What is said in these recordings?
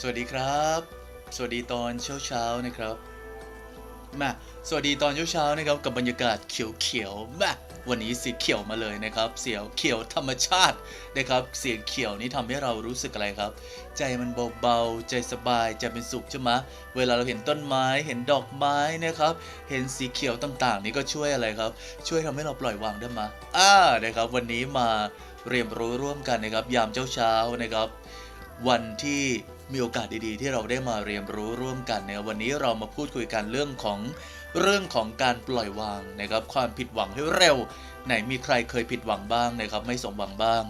สวัสดีครับ สวัสดีตอนเช้าเช้านะครับมาสวัสดีตอนเช้าเช้านะครับกับบรรยากาศเขียวๆมาวันนี้สีเขียวมาเลยนะครับ เสียวเขียวธรรมชาตินะครับ เสียงเขียวนี้ทำให้เรารู้สึกอะไรครับ ใจมันเบาๆใจสบายใจเป็นสุขใช่ไหมเวลาเราเห็นต้นไม้เห็นดอกไม้นะครับ เห็นสีเขียวต่างๆ นี่ก็ช่วยอะไรครับ ช่วยทำให้เราปล่อยวางได้ไหมอ่านะครับ วันนี้มาเรียนรู้ร่วมกันนะครับ ยามเช้าเช้านะครับ วันที่ มีโอกาสดีๆ ที่เราได้มาเรียนรู้ร่วมกันเนี่ยวันนี้เรามาพูดคุยกันเรื่องของเรื่องของการปล่อยวางนะครับ ความผิดหวังให้เร็ว ไหนมีใครเคยผิดหวังบ้างนะครับ ไม่สมหวังบ้าง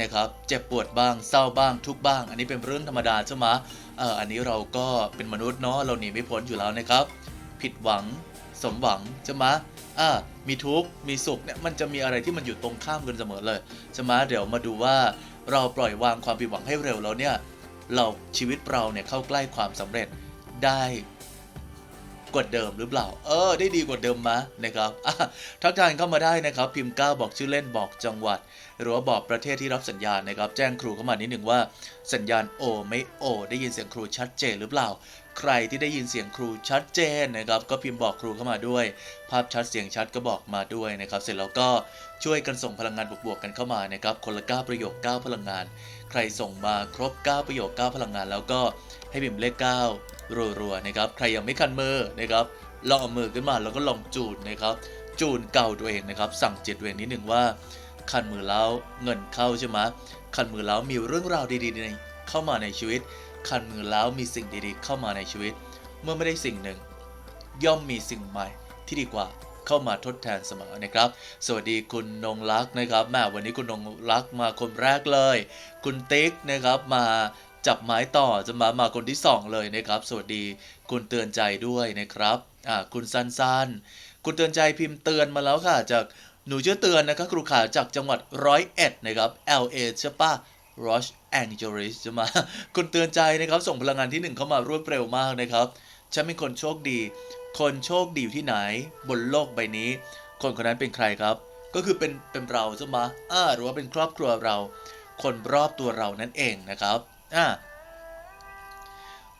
นะครับ เจ็บปวดบ้าง เศร้าบ้างทุกบ้าง อันนี้เป็นเรื่องธรรมดาใช่ไหมเอ่ออันนี้เราก็เป็นมนุษย์เนาะเราหนีไม่พ้นอยู่แล้วนะครับ ผิดหวัง สมหวังใช่ไหมอ่ามีทุกข์มีสุขเนี่ยมันจะมีอะไรที่มันอยู่ตรงข้ามกันเสมอเลยใช่ไหมเดี๋ยวมาดูว่าเราปล่อยวางความผิดหวังให้เร็วแล้วเนี่ย เราชีวิตเราเนี่ยเข้าใกล้ความสำเร็จได้กว่าเดิมหรือเปล่า เออ ได้ดีกว่าเดิมมะนะครับทักทายเข้ามาได้นะครับ พิมพ์9บอกชื่อเล่นบอกจังหวัด หรือว่าบอกประเทศที่รับสัญญาณนะครับ แจ้งครูเข้ามานิดหนึ่งว่าสัญญาณโอไม่โอ ได้ยินเสียงครูชัดเจนหรือเปล่า ใครที่ได้ยินเสียงครูชัดเจนนะครับ ก็พิมพ์บอกครูเข้ามาด้วย ภาพชัดเสียงชัดก็บอกมาด้วยนะครับ เสร็จแล้วก็ช่วยกันส่งพลังงานบวกๆกันเข้ามานะครับ คนละ9ประโยค9พลังงาน ใครส่งมาครบ 9 ประโยค 9 พลังงาน แล้วก็ให้พิมพ์เลข 9 รัวๆนะครับ ใครยังไม่คันมือนะครับลองเอามือขึ้นมาแล้วก็ลองจูนนะครับจูนเก่าตัวเองนะครับ สั่งจิตตัวเองนิดหนึ่งว่า คันมือแล้วเงินเข้าใช่ไหมคันมือแล้วมีเรื่องราวดีๆในเข้ามาในชีวิต คันมือแล้วมีสิ่งดีๆ เข้ามาในชีวิต เมื่อไม่ได้สิ่งหนึ่ง ย่อมมีสิ่งใหม่ที่ดีกว่า เข้ามาทดแทนเสมอนะครับ สวัสดีคุณนงรักนะครับแม่วันนี้คุณนงรักมาคนแรกเลย คุณติ๊กนะครับมาจับไม้ต่อจะมามาคนที่สองเลยนะครับ สวัสดีคุณเตือนใจด้วยนะครับอ่าคุณซันซันคุณเตือนใจพิมพ์เตือนมาแล้วค่ะ จากหนูชื่อเตือนนะครับครูขาจากจังหวัดร้อยเอ็ดนะครับ LA ใช่ปะ Los Angeles จะมาคุณเตือนใจนะครับ ส่งพลังงานที่หนึ่งเข้ามา รวดเร็วมากนะครับ ฉันเป็นคนโชคดี คนโชคดีอยู่ที่ไหน บนโลกใบนี้ คนคนนั้นเป็นใครครับ ก็คือเป็นเป็นเราใช่ไหมอ่าหรือว่าเป็นครอบครัวเรา คนรอบตัวเรานั่นเองนะครับอ่า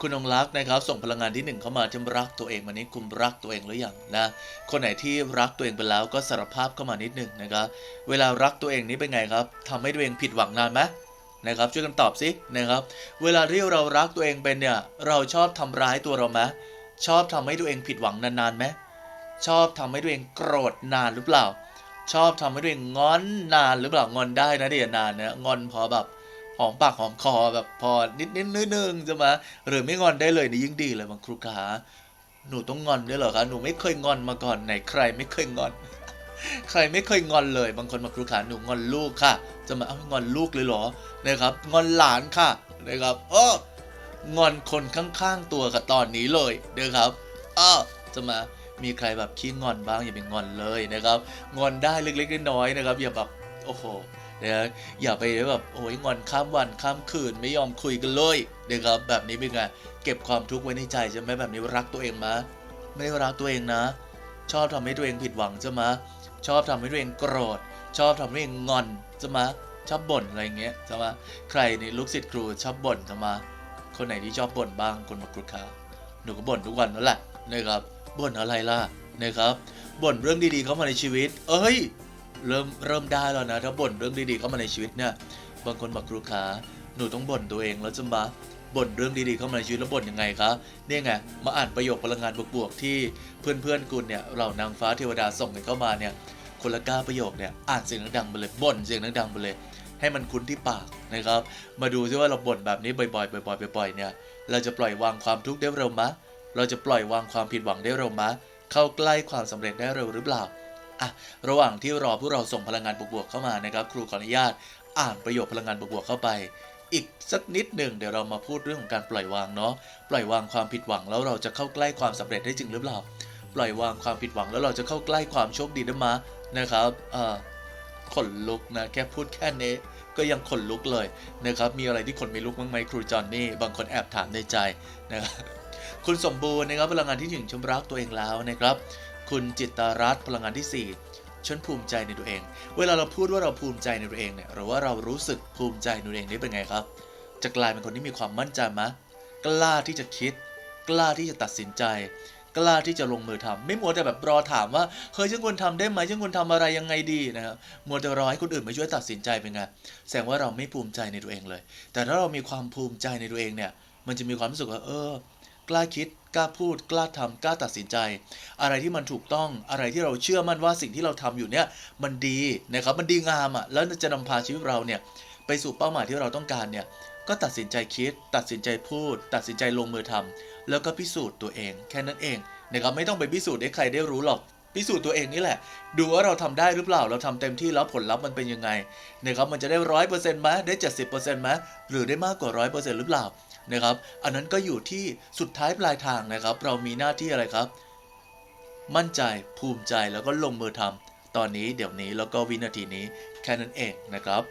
คุณองรักษ์นะครับ ส่งพลังงานที่หนึ่งเข้ามาที่รักตัวเองวันนี้คุณรักตัวเองหรือยังนะคนไหนที่รักตัวเองไปแล้วก็สารภาพเข้ามานิดหนึ่งนะครับ เวลารักตัวเองนี้เป็นไงครับทำให้ตัวเองผิดหวังนานไหมนะครับช่วยกันตอบสินะครับ เวลาที่เรารักตัวเองเป็นเนี่ยเราชอบทำร้ายตัวเราไหม ชอบทำให้ตัวเองผิดหวังนานๆไหมชอบทำให้ตัวเองโกรธนานหรือเปล่า ชอบทำให้ตัวเองงอนนานหรือเปล่างอนได้นะเดี๋ยวนานนะงอนพอแบบหอมปากหอมคอแบบพอนิดนิดนึงนึงจะมาหรือไม่งอนได้เลยนี่ยิ่งดีเลยบางครูขาหนูต้องงอนด้วยเหรอคะหนูไม่เคยงอนมาก่อนไหนใครไม่เคยงอน ใครไม่เคยงอนเลย บางคนมาครูขาหนูงอนลูกค่ะ จะมาเอางอนลูกเลยเหรอนะครับงอนหลานค่ะนะครับเออ งอนคนข้างๆตัวกับตอนนี้เลยนะครับเออจะมามีใครแบบขี้งอนบ้างอย่าไปงอนเลยนะครับ งอนได้เล็กๆน้อยๆนะครับ อย่าแบบโอ้โหนะอย่าไปแบบโอ้ยงอนข้ามวันข้ามคืนไม่ยอมคุยกันเลยนะครับแบบนี้เป็นไงเก็บความทุกข์ไว้ในใจใช่ไหมแบบนี้รักตัวเองมะไม่ได้รักตัวเองนะ ชอบทำให้ตัวเองผิดหวังใช่ไหมชอบทำให้ตัวเองโกรธ ชอบทำให้ตัวเองงอนใช่ไหมชอบบ่นอะไรเงี้ยใช่ไหมใครในลูกศิษย์ครูชอบบ่นใช่ไหม คนไหนที่ชอบบ่นบ้างคนมากรุขาหนูก็บ่นทุกวันนั่นแหละนะครับบ่นอะไรล่ะนะครับบ่นเรื่องดีๆเข้ามาในชีวิต เอ้ย เริ่มเริ่มได้แล้วนะ ถ้าบ่นเรื่องดีๆเข้ามาในชีวิตเนี่ยบางคนบอกครูขาหนูต้องบ่นตัวเองแล้วจะมาบ่นเรื่องดีๆเข้ามาในชีวิตแล้วบ่นยังไงคะเนี่ยไงมาอ่านประโยคพลังงานบวกๆที่เพื่อนๆคุณเนี่ยเรานางฟ้าเทวดาส่งกันเข้ามาเนี่ยคนละก้าประโยคเนี่ยอ่านเสียงดังๆไปเลยบ่นเสียงดังๆไปเลย ให้มันคุ้นที่ปากนะครับ มาดูซิว่าเราบ่นแบบนี้บ่อยๆบ่อยๆบ่อยๆเนี่ย เราจะปล่อยวางความทุกข์ได้เร็วมะ เราจะปล่อยวางความผิดหวังได้เร็วมะ เข้าใกล้ความสำเร็จได้เร็วหรือเปล่าอะระหว่างที่รอพวกเราส่งพลังงานบวกๆเข้ามานะครับ ครูขออนุญาต อ่านประโยคพลังงานบวกๆเข้าไป อีกสักนิดหนึ่งเดี๋ยวเรามาพูดเรื่องของการปล่อยวางเนาะปล่อยวางความผิดหวังแล้วเราจะเข้าใกล้ความสำเร็จได้จริงหรือเปล่าปล่อยวางความผิดหวังแล้วเราจะเข้าใกล้ความโชคดีได้มานะครับอ่าขนลุกนะแค่พูดแค่นี้ ก็ยังขนลุกเลยนะครับมีอะไรที่คนไม่ลุกบ้างไหมครูจอนนี่บางคนแอบถามในใจนะครับคุณสมบูรณ์นะครับพลังงานที่หนึ่งชมรักตัวเองแล้วนะครับ คุณจิตตารัตน์พลังงานที่ 4ฉันภูมิใจในตัวเอง เวลาเราพูดว่าเราภูมิใจในตัวเองเนี่ยหรือว่าเรารู้สึกภูมิใจในตัวเองนี่เป็นไงครับ จะกลายเป็นคนที่มีความมั่นใจไหมกล้าที่จะคิด กล้าที่จะตัดสินใจ กล้าที่จะลงมือทำไม่มัวแต่แบบรอถามว่าเฮ้ยฉันควรทำได้ไหมฉันควรทำอะไรยังไงดีนะครับมัวแต่รอให้คนอื่นมาช่วยตัดสินใจเป็นไงแสดงว่าเราไม่ภูมิใจในตัวเองเลย แต่ถ้าเรามีความภูมิใจในตัวเองเนี่ย มันจะมีความรู้สึกว่าเออกล้าคิดกล้าพูดกล้าทำกล้าตัดสินใจ อะไรที่มันถูกต้องอะไรที่เราเชื่อมั่นว่าสิ่งที่เราทำอยู่เนี่ยมันดีนะครับมันดีงามอะแล้วจะนำพาชีวิตเราเนี่ยไปสู่เป้าหมายที่เราต้องการเนี่ย ก็ตัดสินใจคิด ตัดสินใจพูด ตัดสินใจลงมือทำแล้วก็พิสูจน์ตัวเอง แค่นั้นเองนะครับไม่ต้องไปพิสูจน์ให้ใครได้รู้หรอก พิสูจน์ตัวเองนี่แหละ ดูว่าเราทำได้หรือเปล่า เราทำเต็มที่แล้วผลลัพธ์มันเป็นยังไงนะครับมันจะได้ร้อยเปอร์เซ็นต์ไหมได้เจ็ดสิบเปอร์เซ็นต์ไหมหรือได้มากกว่าร้อยเปอร์เซ็นต์หรือเปล่านะครับ อันนั้นก็อยู่ที่สุดท้ายปลายทางนะครับ เรามีหน้าที่อะไรครับ มั่นใจภูมิใจแล้วก็ลงมือทำตอนนี้เดี๋ยวนี้แล้วก็วินาทีนี้แค่นั้นเองนะครับ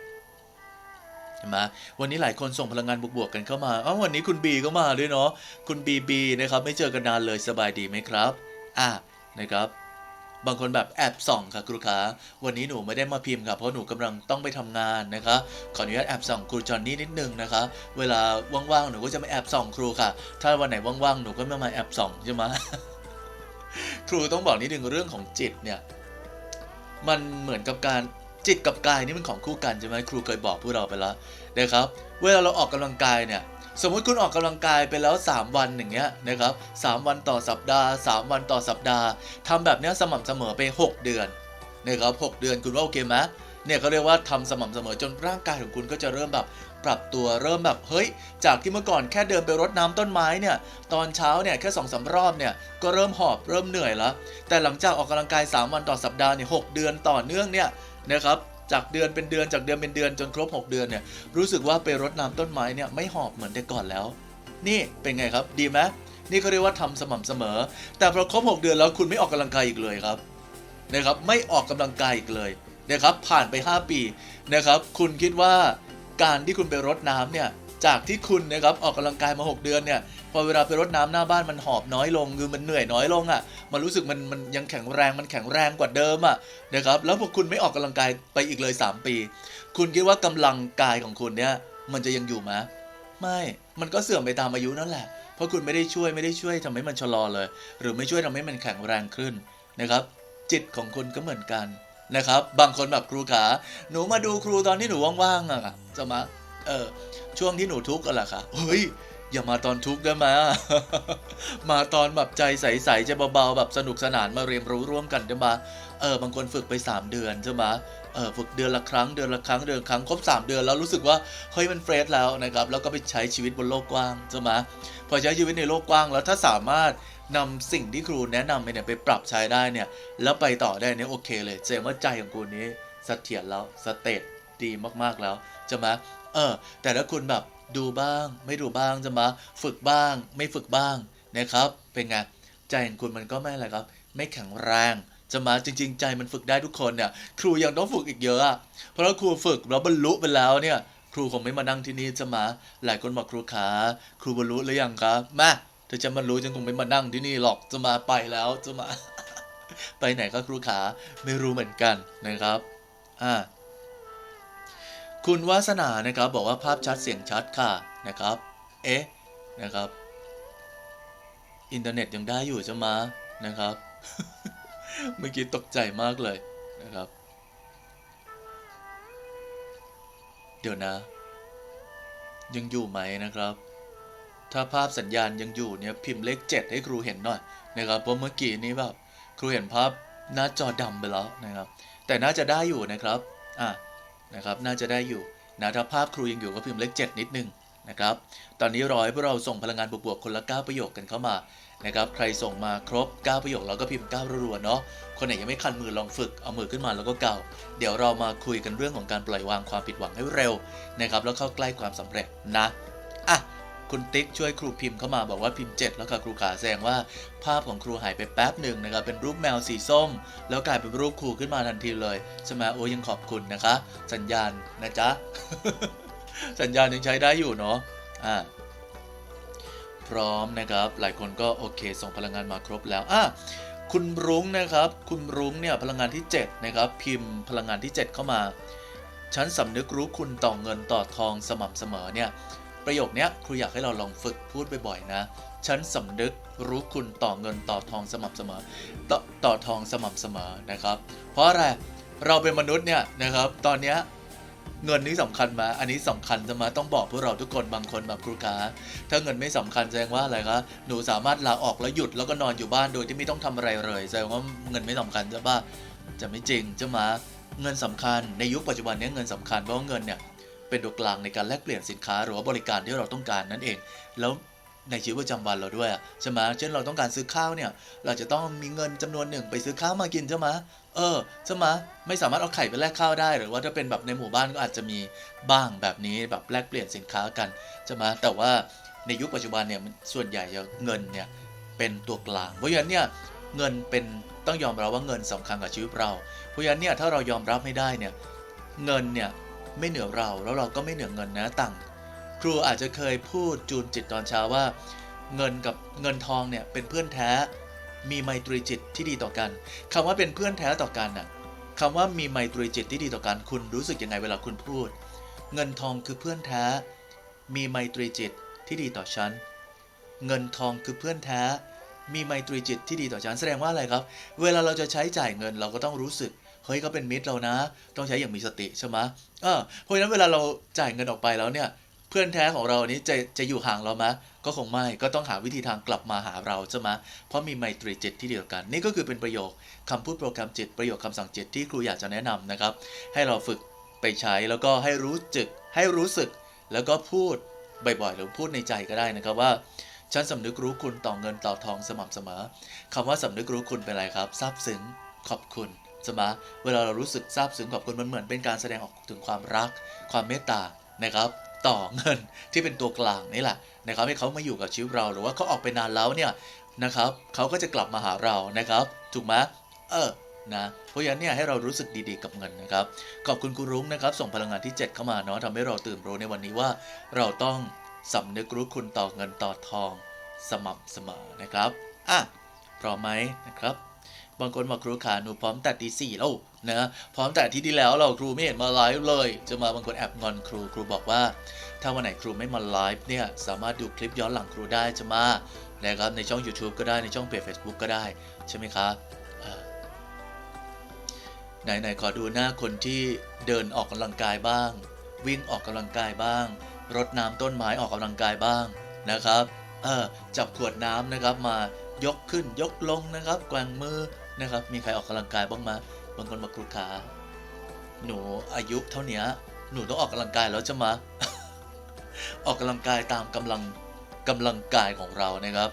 เห็นไหมวันนี้หลายคนส่งพลังงานบวกๆกันเข้ามาอ้าววันนี้คุณบีก็มาด้วยเนาะคุณบีบีนะครับไม่เจอกันนานเลยสบายดีไหมครับอะนะครับ บางคนแบบแอบส่องค่ะครูขาวันนี้หนูไม่ได้มาพิมพ์ค่ะเพราะหนูกำลังต้องไปทำงานนะคะขออนุญาตแอบส่องครูจอนนี่นิดนึงนะคะ เวลาว่างๆหนูก็จะมาแอบส่องครูค่ะ ถ้าวันไหนว่างๆหนูก็ไม่มาแอบส่องใช่ไหมครูต้องบอกนิดนึงเรื่องของจิตเนี่ยมันเหมือนกับการ จิตกับกายนี่มันของคู่กันใช่ไหมครูเคยบอกพวกเราไปแล้วนะครับ เวลาเราออกกำลังกายเนี่ยสมมติคุณออกกำลังกายไปแล้ว 3 วันอย่างเงี้ยนะครับสามวันต่อสัปดาห์ 3 วันต่อสัปดาห์ทำแบบเนี้ยสม่ำเสมอไป 6 เดือนนะครับ6เดือนคุณว่าโอเคไหมเนี่ยเขาเรียกว่าทำสม่ำเสมอจนร่างกายของคุณก็จะเริ่มแบบปรับตัวเริ่มแบบเฮ้ย จากที่เมื่อก่อนแค่เดินไปรดน้ำต้นไม้เนี่ยตอนเช้าเนี่ยแค่สองสารอบเนี่ยก็เริ่มหอบเริ่มเหนื่อยแล้ว แต่หลังจากออกกำลังกาย 3 วันต่อสัปดาห์เนี่ยหเดือนต่อเนื่องเนี่ย นะครับจากเดือนเป็นเดือนจากเดือนเป็นเดือนจนครบ 6 เดือนเนี่ยรู้สึกว่าไปรดน้ำต้นไม้เนี่ยไม่หอบเหมือนแต่ก่อนแล้ว นี่เป็นไงครับดีไหมนี่เขาเรียกว่าทำสม่ำเสมอ แต่พอครบ 6 เดือนแล้วคุณไม่ออกกำลังกายอีกเลยครับนะครับไม่ออกกำลังกายอีกเลยนะครับผ่านไป 5 ปีนะครับคุณคิดว่าการที่คุณไปรดน้ำเนี่ย จากที่คุณนะครับออกกำลังกายมา 6 เดือนเนี่ยพอเวลาไปรดน้ำหน้าบ้านมันหอบน้อยลงคือมันเหนื่อยน้อยลงอะ่ะมันรู้สึกมันมันยังแข็งแรงมันแข็งแรงกว่าเดิมอะ่ะนะครับแล้วพอคุณไม่ออกกำลังกายไปอีกเลย 3 ปี คุณคิดว่ากำลังกายของคุณเนี่ยมันจะยังอยู่ไหมไม่ มันก็เสื่อมไปตามอายุนั่นแหละ เพราะคุณไม่ได้ช่วยไม่ได้ช่วยทำให้มันชะลอเลย หรือไม่ช่วยทำให้มันแข็งแรงขึ้นนะครับ จิตของคุณก็เหมือนกันนะครับ บางคนแบบครูขา หนูมาดูครูตอนที่หนูว่างๆอะจะมา เออช่วงที่หนูทุกข์กันแหละค่ะเฮ้ยอย่ามาตอนทุกข์ได้ไหมมาตอนแบบใจใสๆจะเบาๆแบบสนุกสนานมาเรียนรู้ร่วมกันได้ไหมเออบางคนฝึกไป 3 เดือนใช่ไหมเออฝึกเดือนละครั้งเดือนละครั้งเดือนละครั้งครบ 3 เดือนแล้วรู้สึกว่าเฮ้ยมันเฟรชแล้วนะครับแล้วก็ไปใช้ชีวิตบนโลกกว้างใช่ไหมพอใช้ชีวิตในโลกกว้างแล้วถ้าสามารถนำสิ่งที่ครูแนะนำไปเนี่ยไปปรับใช้ได้เนี่ยแล้วไปต่อได้เนี่ยโอเคเลยแสดงว่าใจของคุณนี้เสถียรแล้วสเตตดีมากๆแล้วใช่ไหม เออ แต่ถ้าคุณแบบดูบ้าง ไม่ดูบ้างจะมาฝึกบ้าง ไม่ฝึกบ้างนะครับ เป็นไงใจของคุณมันก็ไม่อะไรครับ ไม่แข็งแรงจะมาจริง ๆ ใจมันฝึกได้ทุกคนเนี่ย ครูยังต้องฝึกอีกเยอะเพราะครูฝึกแล้วบรรลุไปแล้วเนี่ย ครูคงไม่มานั่งที่นี่จะมาหลายคนบอกครูขาครูบรรลุหรือยังครับมาถ้าจะบรรลุฉันคงไม่มานั่งที่นี่หรอกจะมาไปแล้วจะมา ไปไหนก็ครูขาไม่รู้เหมือนกันนะครับอ่า คุณวาสนานะครับบอกว่าภาพชัดเสียงชัดค่ะนะครับ เอ๊ะนะครับ อินเทอร์เน็ตยังได้อยู่ใช่ไหมนะครับ เมื่อกี้ตกใจมากเลยนะครับ เดี๋ยวนะ ยังอยู่ไหมนะครับ ถ้าภาพสัญญาณยังอยู่เนี่ยพิมพ์เลขเจ็ดให้ครูเห็นหน่อยนะครับเพราะเมื่อกี้นี้แบบครูเห็นภาพหน้าจอดำไปแล้วนะครับ แต่น่าจะได้อยู่นะครับ อะ นะครับน่าจะได้อยู่นะถ้าภาพครูยังอยู่ก็พิมพ์เลข 7 นิดนึงนะครับตอนนี้รอให้พวกเราส่งพลังงานบวกๆคนละ 9 ประโยคกันเข้ามานะครับใครส่งมาครบ 9 ประโยคเราก็พิมพ์ 9 รัวๆเนาะคนไหนยังไม่คันมือลองฝึกเอามือขึ้นมาแล้วก็เก่า เดี๋ยวเรามาคุยกันเรื่องของการปล่อยวางความผิดหวังให้เร็วนะครับแล้วเข้าใกล้ความสำเร็จนะอะ คุณติ๊กช่วยครูพิมพ์เข้ามาบอกว่าพิมพ์ 7 แล้วค่ะครูขาแสดงว่าภาพของครูหายไปแป๊บหนึ่งนะครับเป็นรูปแมวสีส้ม แล้วกลายเป็นรูปครูขึ้นมาทันทีเลยใช่ไหมโอ้ยังขอบคุณนะคะ สัญญาณนะจ๊ะสัญญาณยังใช้ได้อยู่เนาะอ่าพร้อมนะครับ หลายคนก็โอเค ส่งพลังงานมาครบแล้วอะคุณรุ้งนะครับ คุณรุ้งเนี่ยพลังงานที่ 7 นะครับ พิมพ์พลังงานที่ 7 เข้ามา ฉันสำนึกรู้คุณต่อเงินต่อทองสม่ำเสมอเนี่ย ประโยคนี้ครูอยากให้เราลองฝึกพูดบ่อยๆนะ ฉันสำนึกรู้คุณต่อเงินต่อทองสม่ำเสมอต่อต่อทองสม่ำเสมอนะครับ เพราะอะไรเราเป็นมนุษย์เนี่ยนะครับ ตอนนี้เงินนี่สำคัญมา อันนี้สำคัญจะมาต้องบอกพวกเราทุกคนบางคนแบบครูขาถ้าเงินไม่สำคัญแสดงว่าอะไรคะ หนูสามารถลาออกแล้วหยุดแล้วก็นอนอยู่บ้านโดยที่ไม่ต้องทำอะไรเลยแสดงว่าเงินไม่สำคัญใช่ปะจะไม่จริงจะมาเงินสำคัญในยุคปัจจุบันเนี้เงินสำคัญเพราะเงินเนี่ย เป็นตัวกลางในการแลกเปลี่ยนสินค้าหรือว่าบริการที่เราต้องการนั่นเอง แล้วในชีวิตประจำวันเราด้วยใช่ไหมเช่นเราต้องการซื้อข้าวเนี่ย เราจะต้องมีเงินจำนวนหนึ่งไปซื้อข้าวมากินใช่ไหมเออใช่ไหมไม่สามารถเอาไข่ไปแลกข้าวได้ หรือว่าถ้าเป็นแบบในหมู่บ้านก็อาจจะมีบ้างแบบนี้แบบแลกเปลี่ยนสินค้ากันใช่ไหมแต่ว่าในยุคปัจจุบันเนี่ยส่วนใหญ่เงินเนี่ยเป็นตัวกลาง เพราะฉะนั้นเนี่ยเงินเป็นต้องยอมรับว่าเงินสำคัญกับชีวิตเรา เพราะฉะนั้นเนี่ยถ้าเรายอมรับไม่ได้เนี่ยเงินเนี่ย ไม่เหนือเราแล้วเราก็ไม่เหนือเงินนะต่างครูอาจจะเคยพูดจูนจิตตอนเช้าว่า เงินกับเงินทองเนี่ยเป็นเพื่อนแท้ มีไมตรีจิตที่ดีต่อกันคำว่าเป็นเพื่อนแท้ต่อกันน่ะคำว่ามีไมตรีจิตที่ดีต่อกันคุณรู้สึกยังไงเวลาคุณพูด เงินทองคือเพื่อนแท้ มีไมตรีจิตที่ดีต่อฉันเงินทองคือเพื่อนแท้ มีไมตรีจิตที่ดีต่อฉันแสดงว่าอะไรครับ เวลาเราจะใช้จ่ายเงินเราก็ต้องรู้สึก เฮ้ยเขาเป็นมิตรเรานะ ต้องใช้อย่างมีสติใช่ไหมเออเพราะฉะนั้นเวลาเราจ่ายเงินออกไปแล้วเนี่ย เพื่อนแท้ของเรานี้จะจะอยู่ห่างเราไหมก็คงไม่ก็ต้องหาวิธีทางกลับมาหาเราใช่ไหมเพราะมีไมตรีจิตที่เดียวกัน นี่ก็คือเป็นประโยคคำพูดโปรแกรมจิตประโยคคำสั่งจิตที่ครูอยากจะแนะนำนะครับ ให้เราฝึกไปใช้แล้วก็ให้รู้จึก ให้รู้สึก แล้วก็พูดบ่อยๆหรือพูดในใจก็ได้นะครับว่าฉันสำนึกรู้คุณต่อเงินต่อทองสม่ำเสมอคำว่าสำนึกรู้คุณเป็นอะไรครับซาบซึ้งขอบคุณ ใช่ไหมเวลาเรารู้สึกซาบซึ้งขอบคุณมันเหมือนเป็นการแสดงออกถึงความรัก ความเมตตานะครับ ต่อเงินที่เป็นตัวกลางนี่แหละนะครับให้เขามาอยู่กับชีวิตเราหรือว่าเขาออกไปนานแล้วเนี่ยนะครับเขาก็จะกลับมาหาเรานะครับ ถูกไหมเออนะเพราะฉะนั้นเนี่ยให้เรารู้สึกดีๆกับเงินนะครับ ขอบคุณคุณรุ้งนะครับ ส่งพลังงานที่ 7 เข้ามาเนาะทำให้เราตื่นรู้ในวันนี้ว่า เราต้องสำนึกรู้คุณต่อเงินต่อทอง สม่ำเสมอนะครับอะพร้อมไหมนะครับ บางคนบอกครูขาหนูพร้อมแต่ตีสี่แล้วนะพร้อมแต่ที่ที่แล้วเราครูไม่เห็นมาไลฟ์เลย จะมาบางคนแอบงอนครูครูบอกว่า ถ้าวันไหนครูไม่มาไลฟ์เนี่ยสามารถดูคลิปย้อนหลังครูได้จะมานะครับในช่อง YouTube ก็ได้ในช่องเพจ Facebook ก็ได้ใช่ไหมคะอ่าไหนไหนขอดูหน้าคนที่เดินออกกำลังกายบ้าง วิ่งออกกำลังกายบ้างรดน้ำต้นไม้ออกกำลังกายบ้างนะครับเออจับขวดน้ำนะครับมายกขึ้นยกลงนะครับแกว่งมือ นะครับ มีใครออกกำลังกายบ้างมาบางคนมาครูขาหนูอายุเท่าเนี้ยหนูต้องออกกำลังกายแล้วจะมา ออกกำลังกายตามกำลังกำลังกายของเรานะครับ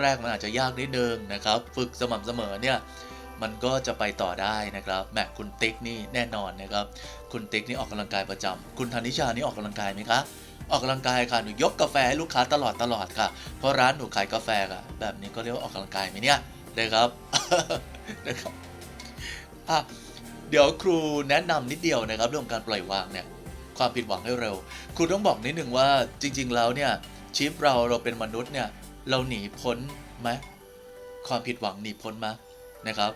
แรกๆมันอาจจะยากนิดนึงนะครับ ฝึกสม่ำเสมอเนี่ยมันก็จะไปต่อได้นะครับแหมคุณติ๊กนี่แน่นอนนะครับ คุณติ๊กนี่ออกกำลังกายประจำคุณธนิชานี่ออกกำลังกายไหมคะออกกำลังกายค่ะหนูยกกาแฟให้ลูกค้าตลอดตลอดค่ะ เพราะร้านหนูขายกาแฟค่ะแบบนี้ก็เรียกว่าออกกำลังกายไหมเนี่ยนะครับ นะครับอะเดี๋ยวครูแนะนำนิดเดียวนะครับเรื่องการปล่อยวางเนี่ยความผิดหวังให้เร็ว ครูต้องบอกนิดหนึ่งว่าจริง ๆ แล้วเนี่ยชีวิตเราเราเป็นมนุษย์เนี่ยเราหนีพ้นไหมความผิดหวังหนีพ้นไหมนะครับ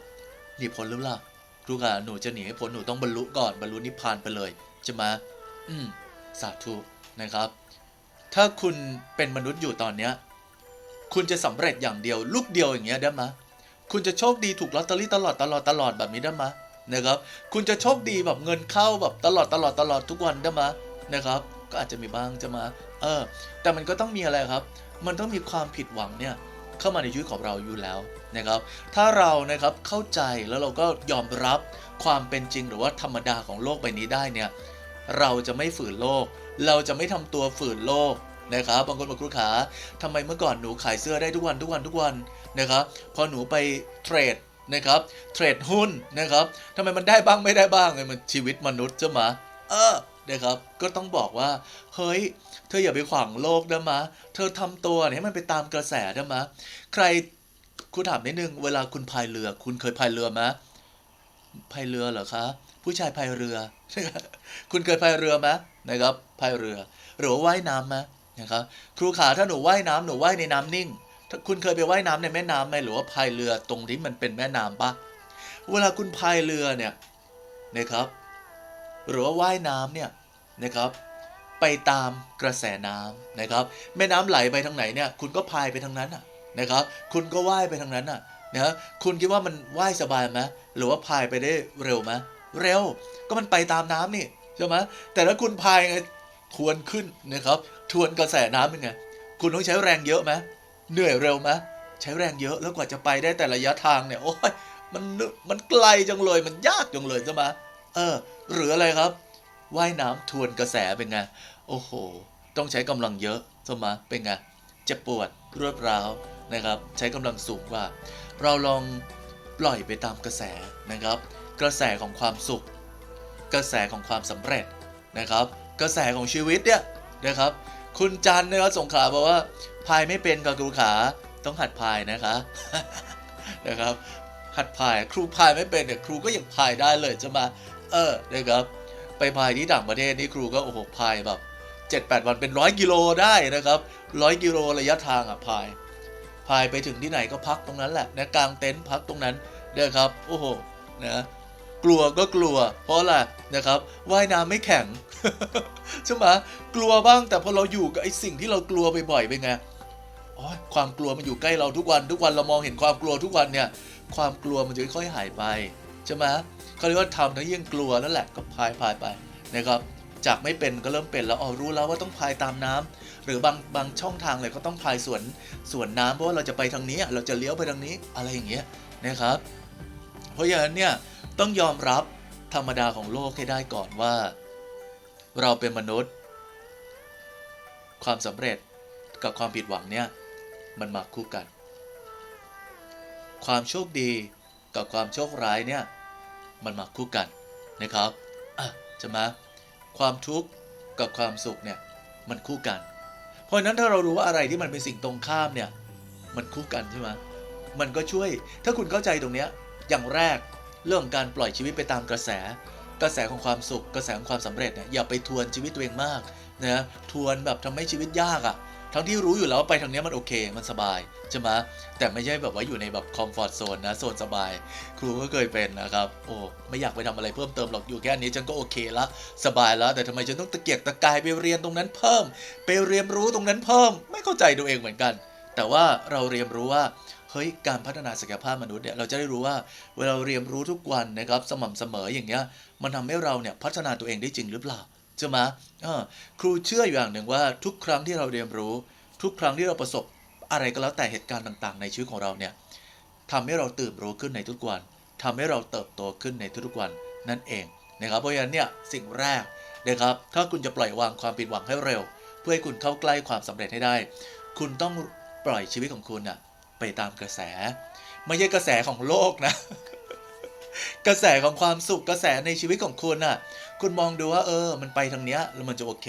หนีพ้นหรือเปล่าครูค่ะหนูจะหนีให้พ้นหนูต้องบรรลุก่อนบรรลุนิพพานไปเลยใช่ไหมอืมสาธุนะครับ ถ้าคุณเป็นมนุษย์อยู่ตอนเนี้ยคุณจะสำเร็จอย่างเดียว ลูกเดียวอย่างเงี้ยได้ไหม คุณจะโชคดีถูกลอตเตอรี่ตลอดตลอดตลอดแบบนี้ได้ไหมนะครับ คุณจะโชคดีแบบเงินเข้าแบบตลอดตลอดตลอดทุกวันได้ไหมนะครับ ก็อาจจะมีบ้างจะมา เออ แต่มันก็ต้องมีอะไรครับ มันต้องมีความผิดหวังเนี่ยเข้ามาในชีวิตของเราอยู่แล้วนะครับ ถ้าเรานะครับเข้าใจแล้วเราก็ยอมรับความเป็นจริงหรือว่าธรรมดาของโลกใบนี้ได้เนี่ย เราจะไม่ฝืนโลก เราจะไม่ทำตัวฝืนโลกนะครับบางคนบอกครูขาทำไมเมื่อก่อนหนูขายเสื้อได้ทุกวันทุกวันทุกวัน นะครับพอหนูไปเทรดนะครับเทรดหุ้นนะครับทำไมมันได้บ้างไม่ได้บ้างไงมันชีวิตมนุษย์จะมาเออนะครับก็ต้องบอกว่า เฮ้ย เธออย่าไปขวางโลกนะมะ เธอทำตัวเนี่ยให้มันไปตามกระแสนะมะ ใครคุณถามนิดนึง เวลาคุณพายเรือ คุณเคยพายเรือไหมพายเรือเหรอคะ ผู้ชายพายเรือ คุณเคยพายเรือไหมนะครับพายเรือ หรือว่าว่ายน้ำไหมนะครับครูขาถ้าหนูว่ายน้ำหนูว่ายในน้ำนิ่ง คุณเคยไปว่ายน้ำในแม่น้ำไหมหรือว่าพายเรือตรงที่มันเป็นแม่น้ำปะเวลาคุณพายเรือเนี่ยนะครับ หรือว่าว่ายน้ำเนี่ยนะครับ ไปตามกระแสน้ำนะครับ แม่น้ำไหลไปทางไหนเนี่ยคุณก็พายไปทางนั้นอะนะครับ คุณก็ว่ายไปทางนั้นอะนะคุณคิดว่ามันว่ายสบายไหมหรือว่าพายไปได้เร็วไหมเร็วก็มันไปตามน้ำนี่ใช่ไหมแต่ถ้าคุณพายไงทวนขึ้นนะครับ ทวนกระแสน้ำเป็นไงคุณต้องใช้แรงเยอะไหม เหนื่อยเร็วไหมใช้แรงเยอะแล้วกว่าจะไปได้แต่ระยะทางเนี่ยโอ้ยมันมันไกลจังเลยมันยากจังเลยใช่ไหมเออ หรืออะไรครับว่ายน้ำทวนกระแสเป็นไงโอ้โห ต้องใช้กำลังเยอะใช่ไหมเป็นไงเจ็บปวดรวดร้าวนะครับ ใช้กำลังสูงกว่า เราลองปล่อยไปตามกระแสนะครับ กระแสของความสุข กระแสของความสำเร็จนะครับ กระแสของชีวิตเนี่ยนะครับ คุณจันนะครับสงขาบอกว่า พายไม่เป็นกับครูขาต้องหัดพายนะคะนะครับ หัดพายครูพายไม่เป็นเนี่ยครูก็ยังพายได้เลยจะมา เออนะครับ ไปพายที่ต่างประเทศนี่ครูก็โอ้โหพายแบบเจ็ดแปดวันเป็นร้อยกิโลได้นะครับร้อยกิโลระยะทางอะพาย พายไปถึงที่ไหนก็พักตรงนั้นแหละนะกลางเต็นท์พักตรงนั้นนะครับโอ้โหนะกลัวก็กลัว เพราะอะไรนะครับว่ายน้ำไม่แข็งใช่ไหมกลัวบ้างแต่พอเราอยู่กับไอ้สิ่งที่เรากลัวบ่อยๆเป็นไง ความกลัวมันอยู่ใกล้เราทุกวันทุกวันเรามองเห็นความกลัวทุกวันเนี่ย ความกลัวมันจะค่อยๆหายไปใช่ไหมเขาเรียกว่าทำทั้งยิ่งกลัวนั่นแหละก็พายพายไปนะครับจากไม่เป็นก็เริ่มเป็นแล้วอ๋อรู้แล้วว่าต้องพายตามน้ำหรือบางบางช่องทางเลยก็ต้องพายสวนสวนน้ำเพราะว่าเราจะไปทางนี้เราจะเลี้ยวไปทางนี้อะไรอย่างเงี้ยนะครับ เพราะฉะนั้นเนี่ยต้องยอมรับธรรมดาของโลกให้ได้ก่อนว่า เราเป็นมนุษย์ ความสำเร็จกับความผิดหวังเนี่ย มันมาคู่กัน ความโชคดีกับความโชคร้ายเนี่ยมันมาคู่กันนะครับอะใช่ไหมความทุกข์กับความสุขเนี่ยมันคู่กัน เพราะนั้นถ้าเรารู้ว่าอะไรที่มันเป็นสิ่งตรงข้ามเนี่ยมันคู่กันใช่ไหมมันก็ช่วย ถ้าคุณเข้าใจตรงเนี้ยอย่างแรกเรื่องการปล่อยชีวิตไปตามกระแส กระแสของความสุข กระแสของความสำเร็จเนี่ยอย่าไปทวนชีวิตตัวเองมากนะทวนแบบทำให้ชีวิตยากอะ่ะ ทั้งที่รู้อยู่แล้วว่าไปทางนี้มันโอเค มันสบายใช่ไหมแต่ไม่ใช่แบบว่าอยู่ในแบบคอมฟอร์ทโซนนะโซนสบาย ครูก็เคยเป็นนะครับ โอ้ไม่อยากไปทำอะไรเพิ่มเติมหรอกอยู่แค่นี้ฉันก็โอเคละสบายแล้วแต่ทำไมฉันต้องตะเกียกตะกายไปเรียนตรงนั้นเพิ่ม ไปเรียนรู้ตรงนั้นเพิ่ม ไม่เข้าใจตัวเองเหมือนกัน แต่ว่าเราเรียนรู้ว่าเฮ้ยการพัฒนาศักยภาพมนุษย์เนี่ยเราจะได้รู้ว่าเวลาเราเรียนรู้ทุกวันนะครับสม่ำเสมออย่างเงี้ยมันทำให้เราเนี่ยพัฒนาตัวเองได้จริงหรือเปล่า ใช่ไหมครูเชื่ออยู่อย่างหนึ่งว่าทุกครั้งที่เราเรียนรู้ ทุกครั้งที่เราประสบอะไรก็แล้วแต่เหตุการณ์ต่างๆ ในชีวิตของเราเนี่ยทำให้เราตื่นรู้ขึ้นในทุกวันทำให้เราเติบโตขึ้นในทุกๆวันนั่นเองนะครับเพราะฉะนั้นเนี่ยสิ่งแรกนะครับถ้าคุณจะปล่อยวางความผิดหวังให้เร็ว เพื่อให้คุณเข้าใกล้ความสำเร็จให้ได้ คุณต้องปล่อยชีวิตของคุณอะไปตามกระแส ไม่ใช่กระแสของโลกนะ กระแสของความสุขกระแสในชีวิตของคุณน่ะ คุณมองดูว่าเออ มันไปทางเนี้ยแล้วมันจะโอเค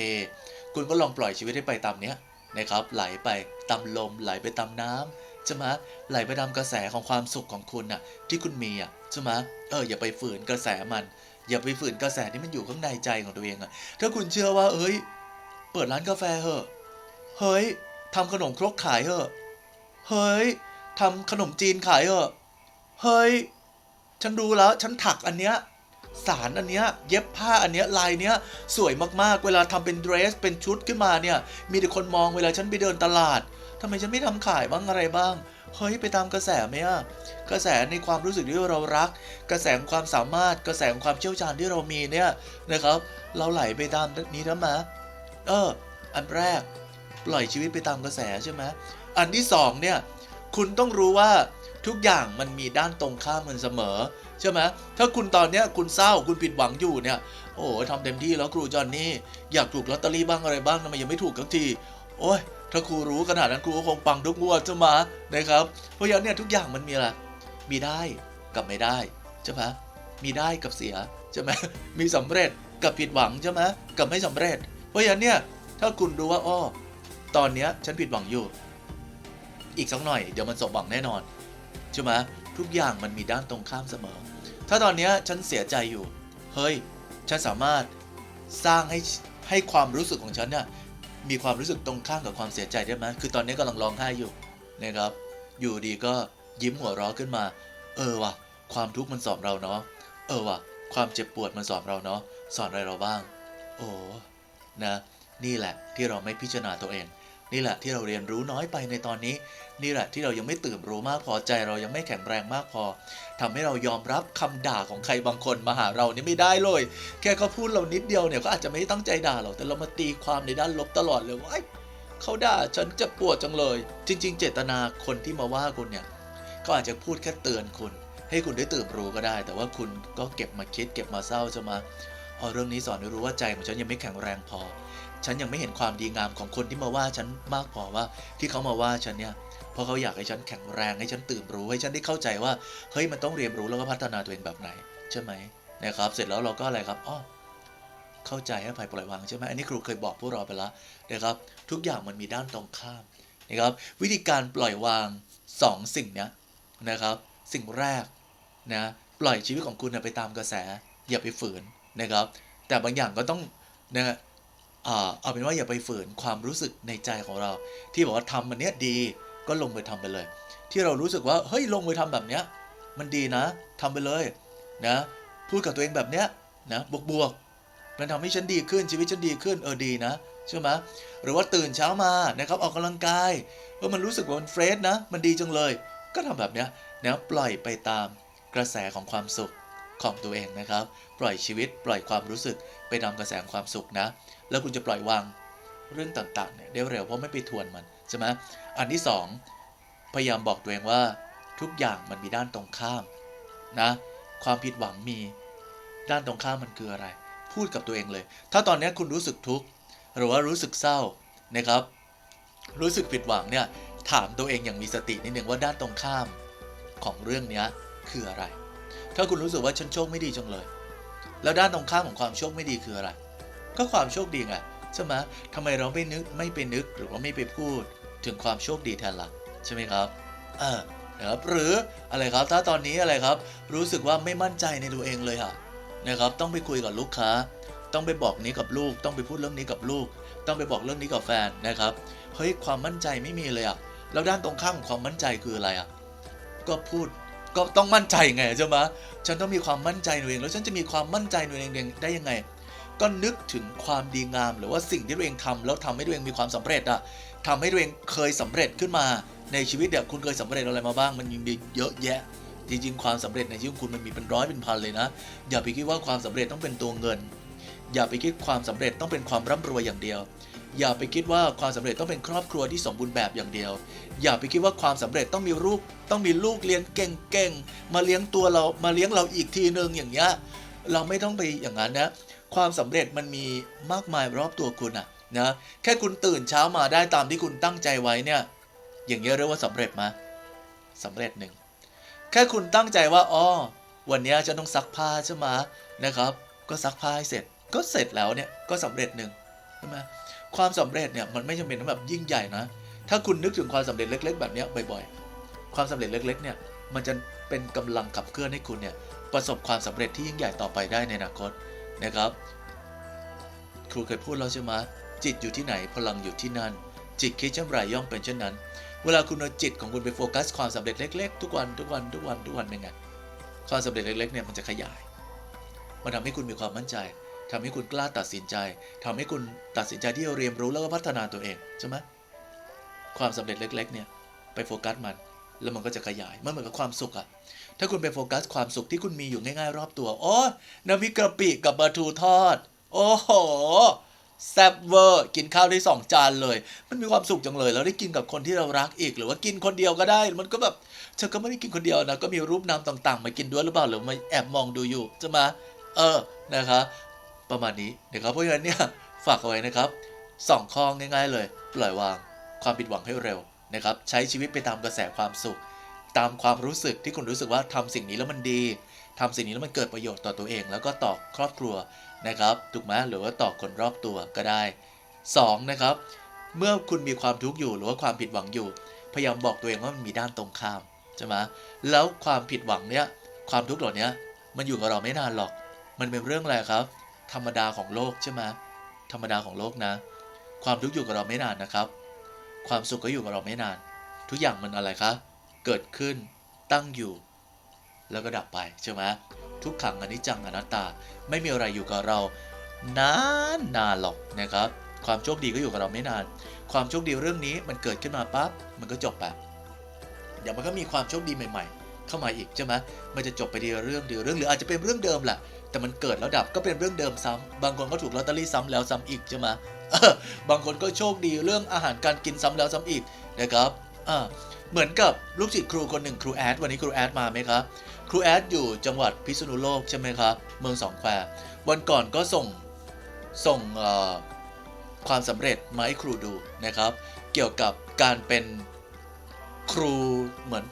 คุณก็ลองปล่อยชีวิตให้ไปตามเนี้ยนะครับ ไหลไปตามลม ไหลไปตามน้ำใช่ไหมไหลไปตามกระแสของความสุขของคุณน่ะ ที่คุณมีอะใช่ไหมเอออย่าไปฝืนกระแสมัน อย่าไปฝืนกระแสที่มันอยู่ข้างในใจของตัวเองอะ ถ้าคุณเชื่อว่า เอ้ย เปิดร้านกาแฟเหอะ เฮ้ยทำขนมครกขายเหอะ เฮ้ยทำขนมจีนขายเหอะ เฮ้ย ฉันดูแล้ว ฉันถักอันเนี้ย สารอันเนี้ยเย็บผ้าอันเนี้ยลายเนี้ยสวยมากๆ เวลาทำเป็นเดรส เป็นชุดขึ้นมาเนี่ย มีแต่คนมองเวลาฉันไปเดินตลาดทำไมฉันไม่ทำขายบ้างอะไรบ้าง เฮ้ยไปตามกระแสไหมอะกระแสในความรู้สึกที่เรารัก กระแสความสามารถ กระแสความเชี่ยวชาญที่เรามีเนี่ยนะครับ เราไหลไปตามนี้แล้วมะเออ อันแรก ปล่อยชีวิตไปตามกระแสใช่ไหมอันที่สองเนี่ย คุณต้องรู้ว่า ทุกอย่างมันมีด้านตรงข้ามกันเสมอใช่ไหมถ้าคุณตอนเนี้ยคุณเศร้าคุณผิดหวังอยู่เนี่ย โอ้ทำเต็มที่แล้วครูจอนนี่อยากถูกลอตเตอรี่บ้างอะไรบ้างทำไมยังไม่ถูกสักที โอ้ยถ้าครูรู้ขนาดนั้นครูก็คงปังทุกงวดใช่ไหมนะครับ เพราะฉะนั้นเนี่ยทุกอย่างมันมีอะไรมีได้กับไม่ได้ใช่ไหมมีได้กับเสียใช่ไหมมีสำเร็จกับผิดหวังใช่ไหมกับไม่สำเร็จ เพราะฉะนั้นเนี่ยถ้าคุณรู้ว่าอ้อตอนเนี้ยฉันผิดหวังอยู่ อีกสักหน่อยเดี๋ยวมันสมหวังแน่นอน ใช่ไหมทุกอย่างมันมีด้านตรงข้ามเสมอ ถ้าตอนนี้ฉันเสียใจอยู่ เฮ้ย ฉันสามารถสร้างให้ให้ความรู้สึกของฉันเนี่ยมีความรู้สึกตรงข้ามกับความเสียใจได้ไหมคือตอนนี้กำลังร้องไห้อยู่นะครับ อยู่ดีก็ยิ้มหัวเราะขึ้นมา เออว่ะ ความทุกข์มันสอนเราเนาะ เออว่ะ ความเจ็บปวดมันสอนเราเนาะ สอนอะไรเราบ้าง โอ้ นะ นี่แหละที่เราไม่พิจารณาตัวเอง นี่แหละที่เราเรียนรู้น้อยไปในตอนนี้ นี่แหละที่เรายังไม่ตื่นรู้มากพอใจ เรายังไม่แข็งแรงมากพอทำให้เรายอมรับคำด่าของใครบางคนมาหาเรานี่ไม่ได้เลย แค่เขาพูดเรานิดเดียวเนี่ยก็อาจจะไม่ได้ตั้งใจด่าเราแต่เรามาตีความในด้านลบตลอดเลยว่าไอ้เขาด่าฉันจะปวดจังเลย จริง ๆ เจตนาคนที่มาว่าคุณเนี่ยเขาอาจจะพูดแค่เตือนคุณ ให้คุณได้ตื่นรู้ก็ได้ แต่ว่าคุณก็เก็บมาคิด เก็บมาเศร้าจะมาเอเรื่องนี้สอนให้รู้ว่าใจของฉันยังไม่แข็งแรงพอ ฉันยังไม่เห็นความดีงามของคนที่มาว่าฉันมากพอว่าที่เขามาว่าฉันเนี่ยเพราะเขาอยากให้ฉันแข็งแรงให้ฉันตื่นรู้ให้ฉันได้เข้าใจว่าเฮ้ยมันต้องเรียนรู้แล้วก็พัฒนาตัวเองแบบไหนใช่ไหมนะครับ เสร็จแล้วเราก็อะไรครับอ้อเข้าใจให้ภัยปล่อยวางใช่ไหมอันนี้ครูเคยบอกพวกเราไปแล้วนะครับ ทุกอย่างมันมีด้านตรงข้ามนะครับ วิธีการปล่อยวางสองสิ่งเนี้ยนะครับ สิ่งแรกนะปล่อยชีวิตของคุณไปตามกระแส อย่าไปฝืนนะครับ แต่บางอย่างก็ต้องนะ เอาเป็นว่าอย่าไปฝืนความรู้สึกในใจของเรา ที่บอกว่าทำมันเนี้ยดีก็ลงมือทำไปเลย ที่เรารู้สึกว่าเฮ้ยลงมือทำแบบเนี้ยมันดีนะทำไปเลยนะพูดกับตัวเองแบบเนี้ยนะบวกบวกมันทำให้ฉันดีขึ้นชีวิตฉันดีขึ้นเออดีนะใช่ไหมหรือว่าตื่นเช้ามานะครับออกกำลังกายเออมันรู้สึกว่ามันเฟรชนะ มันดีจังเลย ก็ทำแบบเนี้ยนะปล่อยไปตามกระแสของความสุขของตัวเองนะครับ ปล่อยชีวิตปล่อยความรู้สึกไปตามกระแสความสุขนะ แล้วคุณจะปล่อยวางเรื่องต่างๆเนี่ยได้เร็วเพราะไม่ไปทวนมันใช่ไหมอันที่สองพยายามบอกตัวเองว่าทุกอย่างมันมีด้านตรงข้ามนะความผิดหวังมีด้านตรงข้ามมันคืออะไร พูดกับตัวเองเลย ถ้าตอนนี้คุณรู้สึกทุกข์หรือว่ารู้สึกเศร้านะครับ รู้สึกผิดหวังเนี่ยถามตัวเองอย่างมีสตินิดหนึ่งว่าด้านตรงข้ามของเรื่องนี้คืออะไร ถ้าคุณรู้สึกว่าฉันโชคไม่ดีจังเลย แล้วด้านตรงข้ามของความโชคไม่ดีคืออะไร ก็ความโชคดีไงใช่ไหมทำไมเราไม่นึกไม่ไปนึกหรือว่าไม่ไปพูด ถึงความโชคดีแทนล่ะใช่ไหมครับเออนะครับหรืออะไรครับถ้าตอนนี้อะไรครับ รู้สึกว่าไม่มั่นใจในตัวเองเลยอะนะครับต้องไปคุยกับลูกค้า ต้องไปบอกนี้กับลูก ต้องไปพูดเรื่องนี้กับลูก ต้องไปบอกเรื่องนี้กับแฟนนะครับเฮ้ยความมั่นใจไม่มีเลยอะแล้วด้านตรงข้ามของความมั่นใจคืออะไรอะก็พูดก็ต้องมั่นใจไงใช่ไหมฉันต้องมีความมั่นใจในตัวเอง แล้วฉันจะมีความมั่นใจในตัวเองได้ยังไง ก็นึกถึงความดีงาม หรือว่าสิ่งที่ตัวเองทำแล้วทำให้ตัวเองมีความสำเร็จอะทำให้ตัวเองเคยสำเร็จขึ้นมาในชีวิตเนี่ยคุณเคยสำเร็จอะไรมาบ้างมันยังมีเยอะแยะจริงๆความสำเร็จในชีวิตคุณมันมีเป็นร้อยเป็นพันเลยนะ อย่าไปคิดว่าความสำเร็จต้องเป็นตัวเงิน อย่าไปคิดความสำเร็จต้องเป็นความร่ำรวยอย่างเดียว อย่าไปคิดว่าความสำเร็จต้องเป็นครอบครัวที่สมบูรณ์แบบอย่างเดียว อย่าไปคิดว่าความสำเร็จต้องมีลูกต้องมีลูกเลี้ยงเก่งๆมาเลี้ยงตัวเรามาเลี้ยงเราอีกทีนึงอย่างเงี้ยเราไม่ต้องไปอย่างนั้นนะ ความสำเร็จมันมีมากมายรอบตัวคุณอะนะแค่คุณตื่นเช้ามาได้ตามที่คุณตั้งใจไว้เนี่ย อย่างเงี้ยเรียกว่าสำเร็จมาสำเร็จหนึ่งแค่คุณตั้งใจว่าอ๋อวันนี้จะต้องซักผ้าใช่ไหมนะครับ ก็ซักผ้าให้เสร็จก็เสร็จแล้วเนี่ยก็สำเร็จหนึ่งใช่ไหมความสำเร็จเนี่ยมันไม่จำเป็นต้องแบบยิ่งใหญ่นะถ้าคุณนึกถึงความสำเร็จเล็ก ๆ แบบเนี้ยบ่อยๆ ความสำเร็จเล็กๆเนี่ยมันจะเป็นกำลังขับเคลื่อนให้คุณเนี่ยประสบความสำเร็จที่ยิ่งใหญ่ต่อไปได้ในอนาคต นะครับ ครูเคยพูดแล้วใช่ไหมจิตอยู่ที่ไหนพลังอยู่ที่นั่น จิตคิดเช่นไรย่อมเป็นเช่นนั้น เวลาคุณเอาจิตของคุณไปโฟกัสความสำเร็จเล็ก ๆ ทุกวันทุกวันทุกวันทุกวันเป็นไงความสำเร็จเล็กๆเนี่ยมันจะขยาย มันทำให้คุณมีความมั่นใจทำให้คุณกล้าตัดสินใจทำให้คุณตัดสินใจที่จะเรียนรู้แล้วก็พัฒนาตัวเองใช่ไหมความสำเร็จเล็ก ๆ เนี่ยไปโฟกัสมัน แล้วมันก็จะขยาย มันเหมือนกับความสุขอะ ถ้าคุณไปโฟกัสความสุขที่คุณมีอยู่ง่ายๆ รอบตัว โอ้น้ำพริกกะปิกับปลาทูทอด โอ้โหแซ่บเวอร์กินข้าวได้สองจานเลย มันมีความสุขจังเลย แล้วได้กินกับคนที่เรารักอีก หรือว่ากินคนเดียวก็ได้ มันก็แบบเธอก็ไม่ได้กินคนเดียวนะ ก็มีรูปนามต่าง ๆ มากินด้วยหรือเปล่า หรือมาแอบมองดูอยู่จะมาเออ นะคะ ประมาณนี้นะครับ เพราะฉะนั้นเนี่ยฝากเอาไว้นะครับสองข้อง่าย ๆ เลย ปล่อยวางความผิดหวังให้เร็วนะครับ ใช้ชีวิตไปตามกระแสความสุข ตามความรู้สึกที่คุณรู้สึกว่าทำสิ่งนี้แล้วมันดีทำสิ่งนี้แล้วมันเกิดประโยชน์ต่อตัวเอง แล้วก็ต่อครอบครัวนะครับถูกไหมหรือว่าต่อคนรอบตัวก็ได้ 2. นะครับ เมื่อคุณมีความทุกข์อยู่หรือว่าความผิดหวังอยู่ พยายามบอกตัวเองว่ามันมีด้านตรงข้ามใช่ไหมแล้วความผิดหวังเนี้ยความทุกข์เหล่านี้มันอยู่กับเราไม่นานหรอก มันเป็นเรื่องอะไรครับ ธรรมดาของโลกใช่ไหมธรรมดาของโลกนะ ความทุกข์อยู่กับเราไม่นานนะครับ ความสุขก็อยู่กับเราไม่นาน ทุกอย่างมันอะไรคะ เกิดขึ้นตั้งอยู่ แล้วก็ดับไปใช่ไหมทุกขังอนิจจังอนัตตาไม่มีอะไรอยู่กับเรา นานนานหรอกนะครับ ความโชคดีก็อยู่กับเราไม่นาน ความโชคดีเรื่องนี้มันเกิดขึ้นมาปั๊บมันก็จบไปเดี๋ยวมันก็มีความโชคดีใหม่ ๆ เข้ามาอีกใช่ไหมมันจะจบไปทีเรื่องทีละเรื่องหรืออาจจะเป็นเรื่องเดิมแหละแต่มันเกิดแล้วดับก็เป็นเรื่องเดิมซ้ำบางคนก็ถูกลอตเตอรี่ซ้ำแล้วซ้ำอีกใช่ไหมบางคนก็โชคดีเรื่องอาหารการกินซ้ำแล้วซ้ำอีกนะครับอ่า เหมือนกับลูกศิษย์ครูคนหนึ่งครูแอดวันนี้ครูแอดมาไหมครับ ครูแอดอยู่จังหวัดพิษณุโลกใช่ไหมครับ เมืองสองแคววันก่อนก็ส่งส่งความสำเร็จมาให้ครูดูนะครับ เกี่ยวกับการเป็นครูเหมือน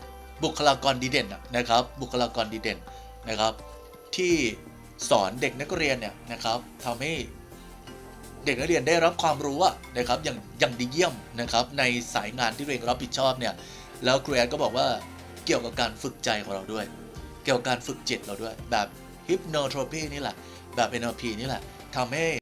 บุคลากรดีเด่นนะครับ บุคลากรดีเด่นนะครับ ที่สอนเด็กนักเรียนเนี่ยนะครับทำให้เด็กนักเรียนได้รับความรู้อะนะครับอย่างอย่างดีเยี่ยมนะครับ ในสายงานที่ตัวเองรับผิดชอบเนี่ย แล้วครูแอนก็บอกว่าเกี่ยวกับการฝึกใจของเราด้วย เกี่ยวกับการฝึกจิตเราด้วย แบบฮิปโนโทรพีนี่แหละ แบบ NLP นี่แหละทำให้